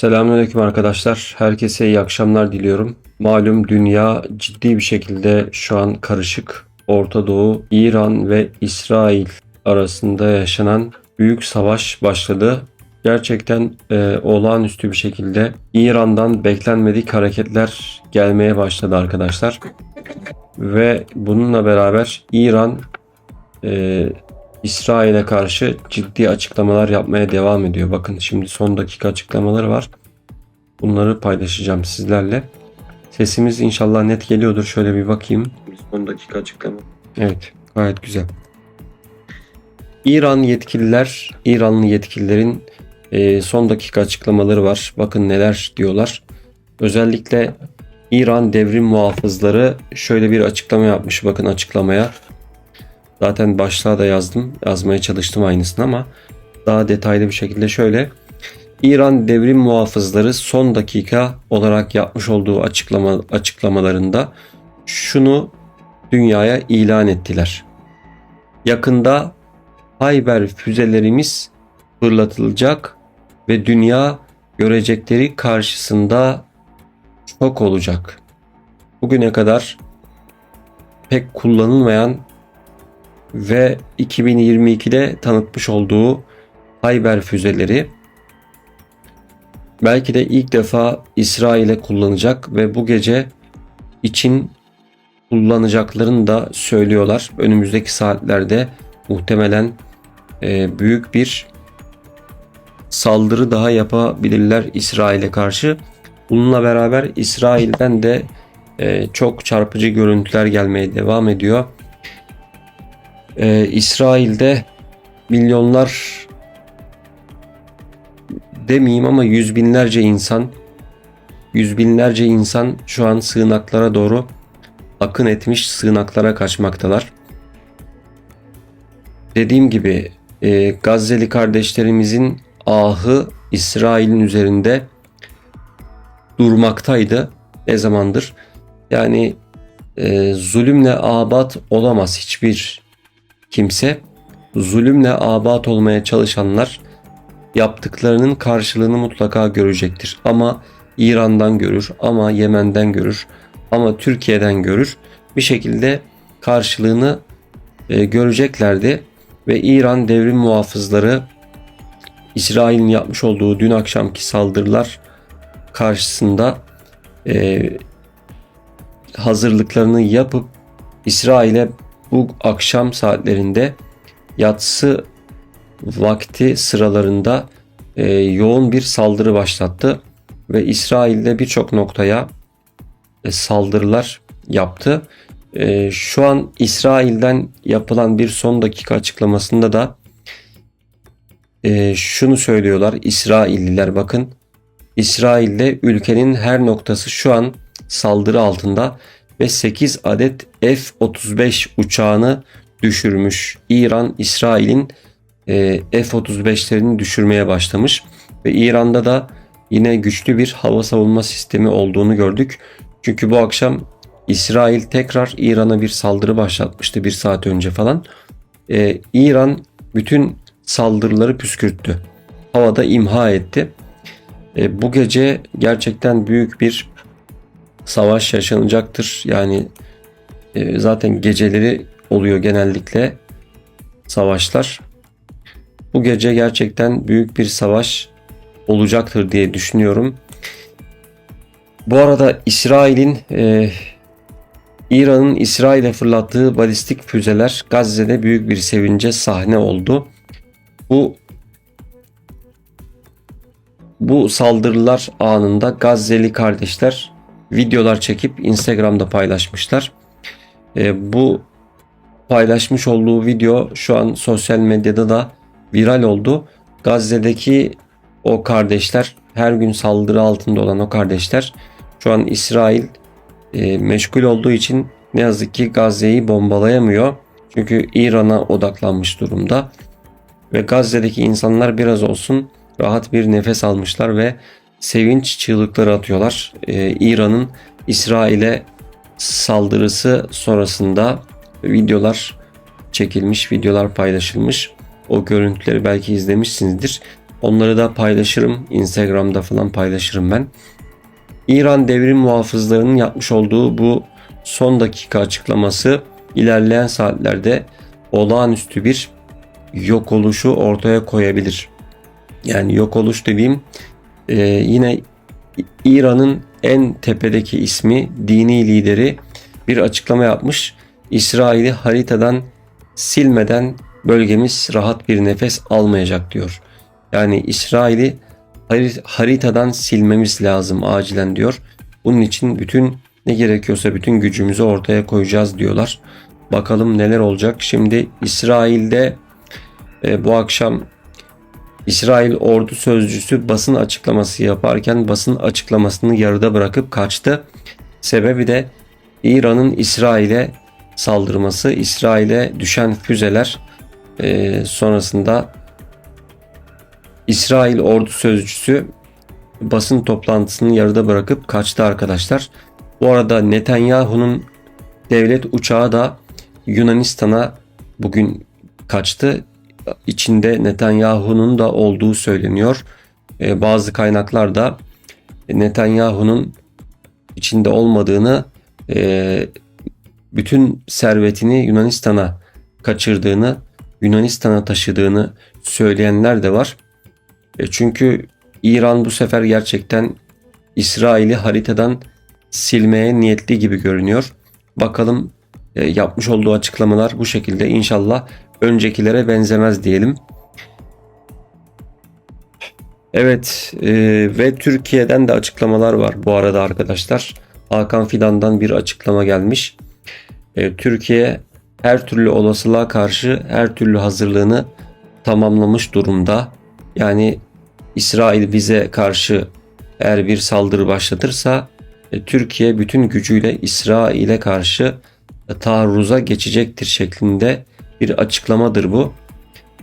Selamünaleyküm arkadaşlar. Herkese iyi akşamlar diliyorum. Malum dünya ciddi bir şekilde şu an karışık. Orta Doğu, İran ve İsrail arasında yaşanan büyük savaş başladı. Gerçekten e, olağanüstü bir şekilde İran'dan beklenmedik hareketler gelmeye başladı arkadaşlar. Ve bununla beraber İran e, İsrail'e karşı ciddi açıklamalar yapmaya devam ediyor. Bakın şimdi son dakika açıklamaları var. Bunları paylaşacağım sizlerle. Sesimiz inşallah net geliyordur. Şöyle bir bakayım. Son dakika açıklama. Evet, gayet güzel. İran yetkililer, İranlı yetkililerin e, son dakika açıklamaları var. Bakın neler diyorlar. Özellikle İran devrim muhafızları şöyle bir açıklama yapmış. Bakın açıklamaya. Zaten başlığa da yazdım. Yazmaya çalıştım aynısını ama daha detaylı bir şekilde şöyle. İran devrim muhafızları son dakika olarak yapmış olduğu açıklama açıklamalarında şunu dünyaya ilan ettiler. Yakında Hayber füzelerimiz fırlatılacak ve dünya görecekleri karşısında şok olacak. Bugüne kadar pek kullanılmayan ve 2022'de tanıtmış olduğu Hayber füzeleri belki de ilk defa İsrail'e kullanacak ve bu gece için kullanacaklarını da söylüyorlar. Önümüzdeki saatlerde muhtemelen e, büyük bir saldırı daha yapabilirler İsrail'e karşı. Bununla beraber İsrail'den de e, çok çarpıcı görüntüler gelmeye devam ediyor. E, İsrail'de milyonlar demeyeyim ama yüz binlerce insan yüz binlerce insan şu an sığınaklara doğru akın etmiş sığınaklara kaçmaktalar. Dediğim gibi e, Gazze'li kardeşlerimizin ahı İsrail'in üzerinde durmaktaydı. Ne zamandır? Yani e, zulümle abat olamaz hiçbir kimse. Zulümle abat olmaya çalışanlar yaptıklarının karşılığını mutlaka görecektir. Ama İran'dan görür, ama Yemen'den görür, ama Türkiye'den görür. Bir şekilde karşılığını e, göreceklerdi ve İran devrim muhafızları İsrail'in yapmış olduğu dün akşamki saldırılar karşısında e, hazırlıklarını yapıp İsrail'e bu akşam saatlerinde yatsı vakti sıralarında e, yoğun bir saldırı başlattı ve İsrail'de birçok noktaya e, saldırılar yaptı. E, şu an İsrail'den yapılan bir son dakika açıklamasında da e, şunu söylüyorlar İsrailliler bakın İsrail'de ülkenin her noktası şu an saldırı altında ve 8 adet F-35 uçağını düşürmüş. İran İsrail'in e, F-35'lerini düşürmeye başlamış ve İran'da da yine güçlü bir hava savunma sistemi olduğunu gördük. Çünkü bu akşam İsrail tekrar İran'a bir saldırı başlatmıştı bir saat önce falan. Ee, İran bütün saldırıları püskürttü. Havada imha etti. Ee, bu gece gerçekten büyük bir savaş yaşanacaktır. Yani e, zaten geceleri oluyor genellikle savaşlar. Bu gece gerçekten büyük bir savaş olacaktır diye düşünüyorum. Bu arada İsrail'in e, İran'ın İsrail'e fırlattığı balistik füzeler Gazze'de büyük bir sevince sahne oldu. Bu bu saldırılar anında Gazze'li kardeşler videolar çekip Instagram'da paylaşmışlar. E, bu paylaşmış olduğu video şu an sosyal medyada da viral oldu. Gazze'deki o kardeşler her gün saldırı altında olan o kardeşler şu an İsrail e, meşgul olduğu için ne yazık ki Gazze'yi bombalayamıyor. Çünkü İran'a odaklanmış durumda. Ve Gazze'deki insanlar biraz olsun rahat bir nefes almışlar ve sevinç çığlıkları atıyorlar. Ee, İran'ın İsrail'e saldırısı sonrasında videolar çekilmiş, videolar paylaşılmış. O görüntüleri belki izlemişsinizdir. Onları da paylaşırım. Instagram'da falan paylaşırım ben. İran devrim muhafızlarının yapmış olduğu bu son dakika açıklaması ilerleyen saatlerde olağanüstü bir yok oluşu ortaya koyabilir. Yani yok oluş dediğim e, yine İran'ın en tepedeki ismi dini lideri bir açıklama yapmış. İsrail'i haritadan silmeden bölgemiz rahat bir nefes almayacak diyor. Yani İsrail'i haritadan silmemiz lazım acilen diyor. Bunun için bütün ne gerekiyorsa bütün gücümüzü ortaya koyacağız diyorlar. Bakalım neler olacak. Şimdi İsrail'de e, bu akşam İsrail ordu sözcüsü basın açıklaması yaparken basın açıklamasını yarıda bırakıp kaçtı. Sebebi de İran'ın İsrail'e saldırması, İsrail'e düşen füzeler e, sonrasında İsrail ordu sözcüsü basın toplantısını yarıda bırakıp kaçtı arkadaşlar. Bu arada Netanyahu'nun devlet uçağı da Yunanistan'a bugün kaçtı. İçinde Netanyahu'nun da olduğu söyleniyor. Ee, bazı kaynaklar da Netanyahu'nun içinde olmadığını e, bütün servetini Yunanistan'a kaçırdığını, Yunanistan'a taşıdığını söyleyenler de var. E, çünkü İran bu sefer gerçekten İsrail'i haritadan silmeye niyetli gibi görünüyor. Bakalım e, yapmış olduğu açıklamalar bu şekilde inşallah öncekilere benzemez diyelim. Evet e, ve Türkiye'den de açıklamalar var bu arada arkadaşlar. Hakan Fidan'dan bir açıklama gelmiş. E, Türkiye her türlü olasılığa karşı her türlü hazırlığını tamamlamış durumda. Yani İsrail bize karşı eğer bir saldırı başlatırsa e, Türkiye bütün gücüyle İsrail'e karşı e, taarruza geçecektir şeklinde bir açıklamadır bu.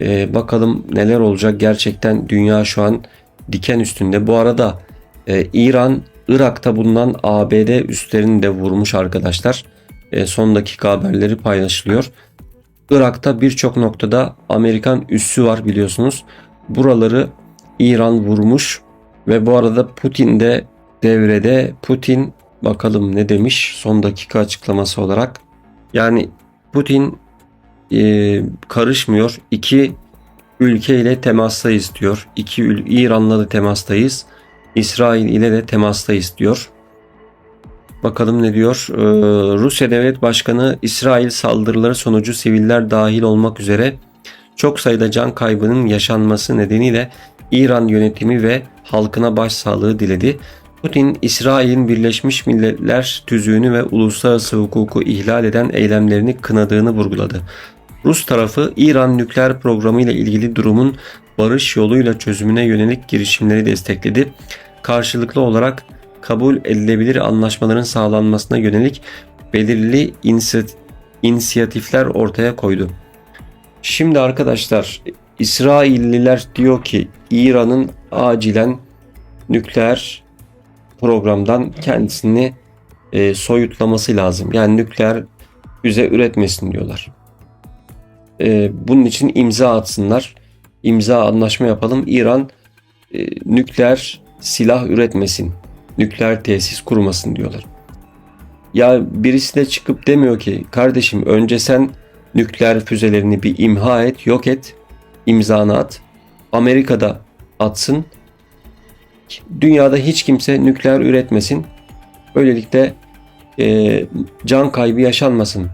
E, bakalım neler olacak gerçekten dünya şu an diken üstünde. Bu arada e, İran Irak'ta bulunan ABD üslerini de vurmuş arkadaşlar. E, son dakika haberleri paylaşılıyor. Irak'ta birçok noktada Amerikan üssü var biliyorsunuz. Buraları İran vurmuş ve bu arada Putin de devrede. Putin bakalım ne demiş son dakika açıklaması olarak. Yani Putin e, karışmıyor. İki ülke ile temastayız diyor. İki İran'la da temastayız. İsrail ile de temastayız diyor. Bakalım ne diyor. Ee, Rusya Devlet Başkanı İsrail saldırıları sonucu siviller dahil olmak üzere çok sayıda can kaybının yaşanması nedeniyle İran yönetimi ve halkına başsağlığı diledi. Putin, İsrail'in Birleşmiş Milletler tüzüğünü ve uluslararası hukuku ihlal eden eylemlerini kınadığını vurguladı. Rus tarafı İran nükleer programı ile ilgili durumun barış yoluyla çözümüne yönelik girişimleri destekledi. Karşılıklı olarak kabul edilebilir anlaşmaların sağlanmasına yönelik belirli inisiyatifler ortaya koydu. Şimdi arkadaşlar İsrailliler diyor ki İran'ın acilen nükleer programdan kendisini e, soyutlaması lazım. Yani nükleer füze üretmesin diyorlar. E, bunun için imza atsınlar. İmza anlaşma yapalım. İran e, nükleer silah üretmesin. Nükleer tesis kurmasın diyorlar. Ya birisi de çıkıp demiyor ki kardeşim önce sen nükleer füzelerini bir imha et, yok et imzanı at. Amerika'da atsın. Dünyada hiç kimse nükleer üretmesin. Böylelikle e, can kaybı yaşanmasın.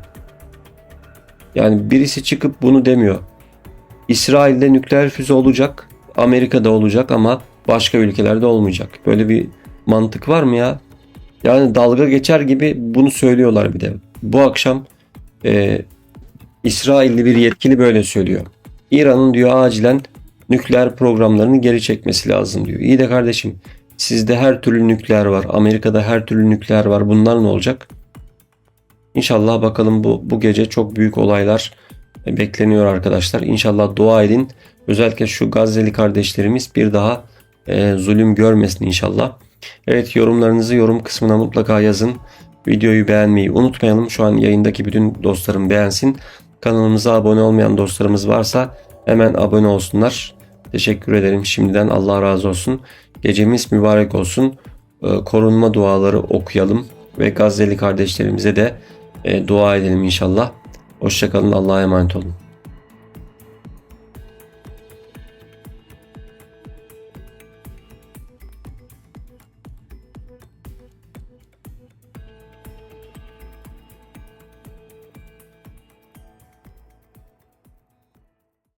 Yani birisi çıkıp bunu demiyor. İsrail'de nükleer füze olacak, Amerika'da olacak ama başka ülkelerde olmayacak. Böyle bir mantık var mı ya? Yani dalga geçer gibi bunu söylüyorlar bir de. Bu akşam e, İsrailli bir yetkili böyle söylüyor. İran'ın diyor acilen nükleer programlarını geri çekmesi lazım diyor. İyi de kardeşim sizde her türlü nükleer var. Amerika'da her türlü nükleer var. Bunlar ne olacak? İnşallah bakalım bu, bu gece çok büyük olaylar bekleniyor arkadaşlar. İnşallah dua edin. Özellikle şu Gazze'li kardeşlerimiz bir daha e, zulüm görmesin inşallah. Evet yorumlarınızı yorum kısmına mutlaka yazın. Videoyu beğenmeyi unutmayalım. Şu an yayındaki bütün dostlarım beğensin. Kanalımıza abone olmayan dostlarımız varsa hemen abone olsunlar. Teşekkür ederim. Şimdiden Allah razı olsun. Gecemiz mübarek olsun. Ee, Korunma duaları okuyalım ve Gazze'li kardeşlerimize de e, dua edelim inşallah. Hoşçakalın. Allah'a emanet olun.